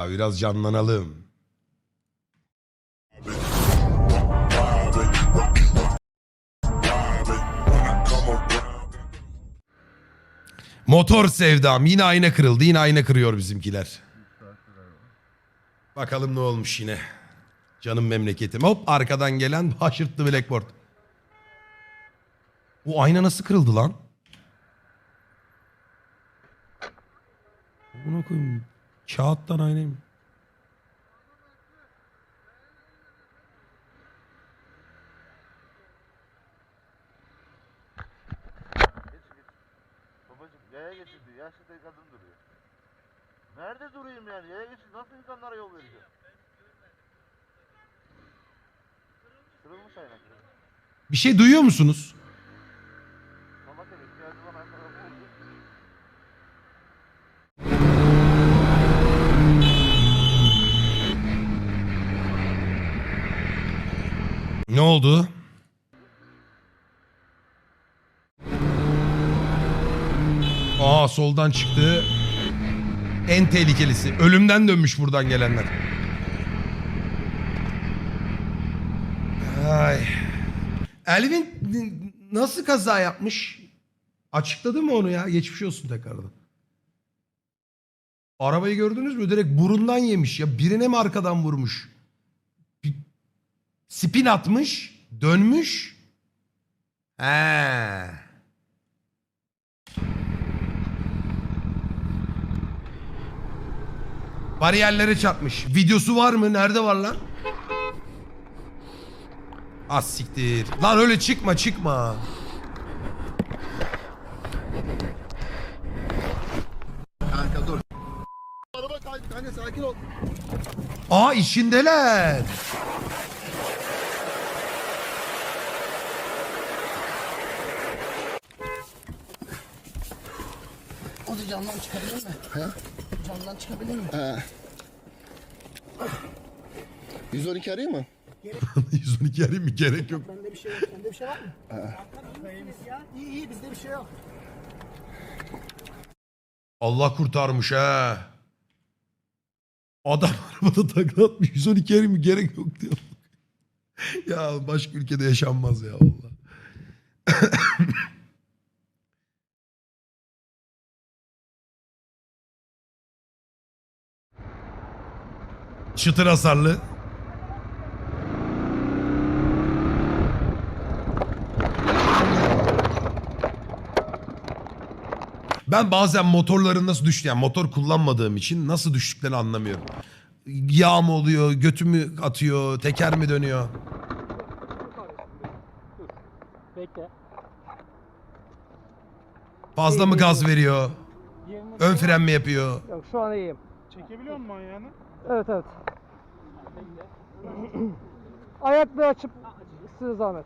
Ya biraz canlanalım. Motor sevdam. Yine ayna kırıldı. Yine ayna kırıyor bizimkiler. Bakalım ne olmuş yine. Canım memleketim. Hop arkadan gelen haşırttı Blackboard. Bu ayna nasıl kırıldı lan? Buna koyayım. Kağıttan aynayım. Yaya geçildi. Yaşlı tek kadın duruyor. Nerede durayım yani? Yaya geçildi. Nasıl insanlara yol vereceğim? Kırılmış aynen. Bir şey duyuyor musunuz? Ne oldu? Aa soldan çıktı. En tehlikelisi. Ölümden dönmüş buradan gelenler. Ay. Elvin nasıl kaza yapmış? Açıkladı mı onu ya? Geçmiş olsun tekrardan. Arabayı gördünüz mü? Direkt burundan yemiş ya. Birine mi arkadan vurmuş? Spin atmış, dönmüş. He. Bariyerlere çarpmış. Videosu var mı? Nerede var lan? Az siktir. Lan öyle çıkma çıkma. Kanka dur. Araba kaydı kanka sakin ol. Aa işindeler. O da camdan çıkabilir mi? He? Camdan çıkabilir mi? He. 112 arayayım mı? 112 arayayım mı? Gerek yok. Bende bir şey yok. Sende bir şey var mı? Ya. İyi iyi bizde bir şey yok. Allah kurtarmış ha. Adam arabada takla atmış. 112 arayayım mı? Gerek yok diyor. ya başka ülkede yaşanmaz ya valla. Çıtır hasarlı. Ben bazen motorların nasıl düştü yani motor kullanmadığım için nasıl düştüklerini anlamıyorum. Yağ mı oluyor, götü mü atıyor, teker mi dönüyor? Bekle. Fazla mı gaz veriyor? Ön fren mi yapıyor? Yok şu an iyiyim. Çekebiliyor musun ayağını? Evet evet. Ayaklığı açıp size zahmet.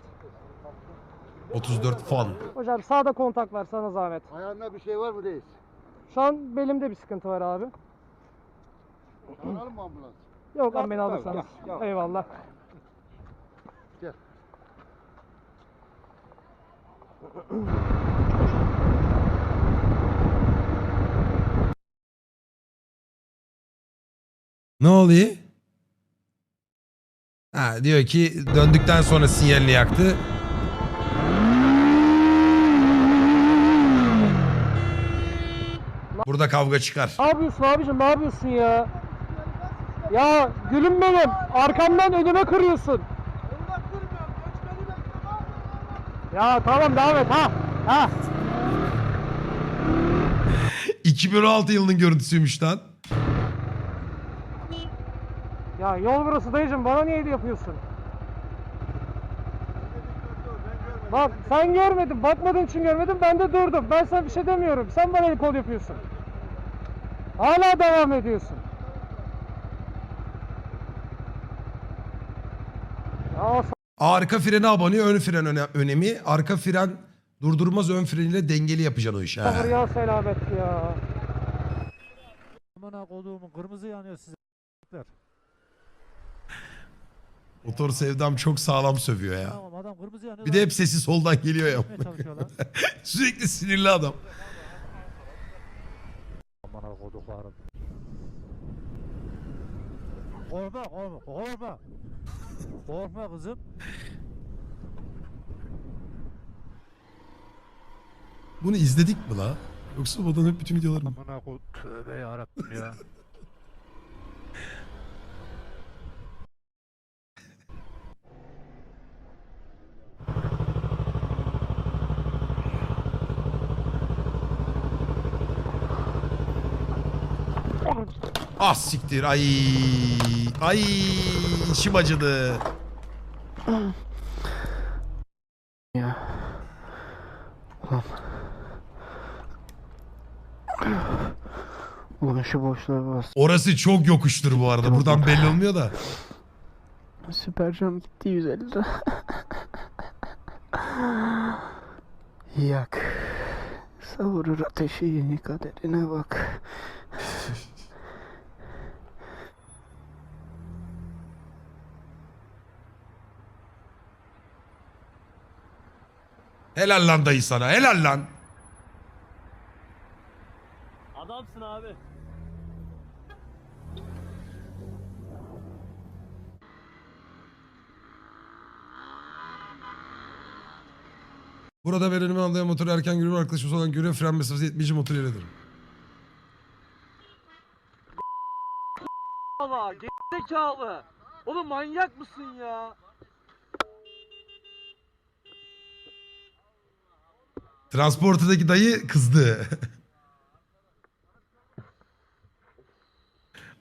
34 fan. Hocam sağda kontak var sana zahmet. Ayağında bir şey var mı değil? Şu an belimde bir sıkıntı var abi. Çağıralım mı ambulans? Yok lan beni alırsanız. Eyvallah. Gel. Ne oluyor? Ha, diyor ki döndükten sonra sinyalini yaktı. Burada kavga çıkar. Ne yapıyorsun abicim ne yapıyorsun ya? Ya gülüm benim arkamdan önüme kırıyorsun. Ya tamam devam et ha. Ha. 2016 yılının görüntüsüymüş lan. Ya yol burası dayıcım bana niye yapıyorsun? Bak sen görmedin, bakmadığın için görmedin, ben de durdum. Ben sana bir şey demiyorum. Sen bana el kol yapıyorsun. Hala devam ediyorsun. Ya Arka frene abone, ön fren öne- önemi. Arka fren durdurmaz ön freniyle dengeli yapacaksın o işi. sabır ya selamet ya. Amına koduğumun kırmızı yanıyor size. Motor sevdam çok sağlam sövüyor ya. Tamam adam kırmızı yanıyor. Bir de hep sesi soldan geliyor ya. Sürekli sinirli adam. Amına koduklarım. Korkma korkma korkma. Korkma kızım. Bunu izledik mi la? Yoksa hep bütün videolarını mı? Amına koy. Tövbe yarabbim ya. Ah siktir ay ay içim acıdı. Ya. Ulan. Ulan şu boşluğa bas. Orası çok yokuştur bu arada. Buradan belli olmuyor da. Süpercam gitti 150 lira. Yak. Savurur ateşi kaderine bak. Helal lan dayı sana. Helal lan. Adamsın abi. Burada önüme anlayan motoru erken görüyorum. Arkadaşımız olan görüyor. Fren mesafesi 70 motor yeridir. Allah gerizekalı. Oğlum manyak mısın ya? Transportadaki dayı kızdı.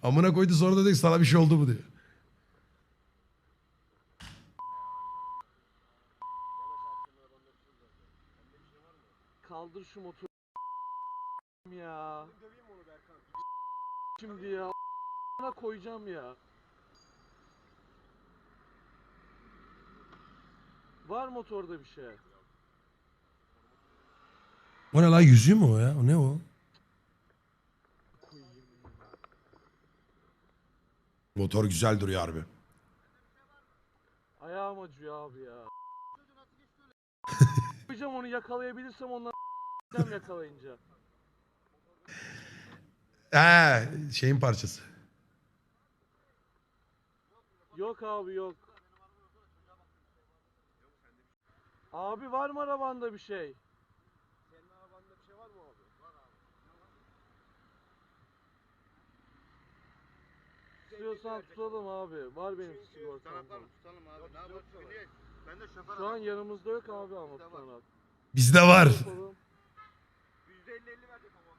Amına koydu sonra da ki, sana bir şey oldu mu diyor. Kaldır şu motoru ya. Şimdi ya. Ona koyacağım ya. Var motorda bir şey. O ne lan yüzüğü mü o ya? O ne o? Motor güzel duruyor harbi. Ayağım acıyor abi ya. Koyacağım onu yakalayabilirsem onları yakalayınca. He, şeyin parçası. Yok abi yok. Abi var mı arabanda bir şey? Senin arabanda bir şey var mı abi? Var abi. İstiyorsan tutalım abi. Var benim sigortam. Tutalım tutalım abi. Ne yapalım? Ben de şoför Şu an yanımızda yok abi ama tutanak. Bizde var. Yapalım. %50-50 verecek ama.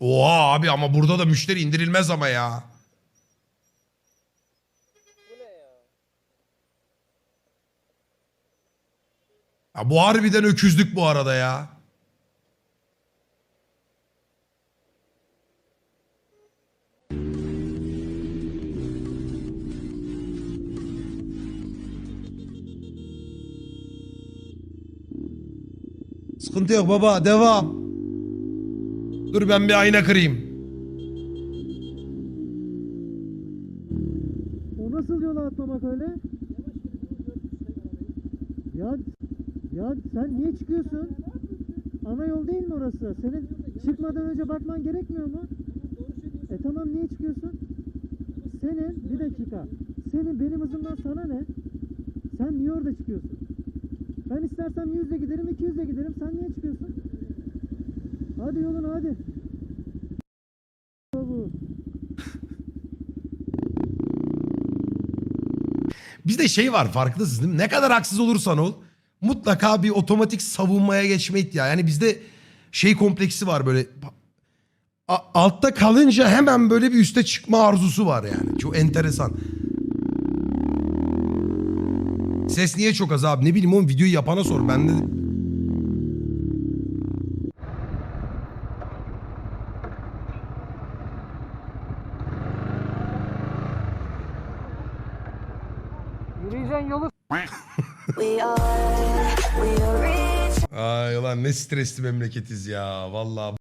Oha abi ama burada da müşteri indirilmez ama ya. Ya bu harbiden öküzlük bu arada ya. Sıkıntı yok baba devam. Dur ben bir ayna kırayım. O nasıl yola atlamak öyle? Ya ya sen niye çıkıyorsun? Ana yol değil mi orası? Senin çıkmadan önce bakman gerekmiyor mu? E tamam niye çıkıyorsun? Senin bir dakika. Senin benim hızımdan sana ne? Sen niye orada çıkıyorsun? Ben istersem 100'le giderim 200'le giderim. Sen niye çıkıyorsun? Hadi yoluna hadi. Bizde şey var farkındasınız değil mi? Ne kadar haksız olursan ol mutlaka bir otomatik savunmaya geçme ihtiyacı. Yani bizde şey kompleksi var böyle altta kalınca hemen böyle bir üste çıkma arzusu var yani. Çok enteresan. Ses niye çok az abi? Ne bileyim oğlum videoyu yapana sor. Ben de Yürüyeceğin yolu. Ay ulan ne stresli memleketiz ya. Vallahi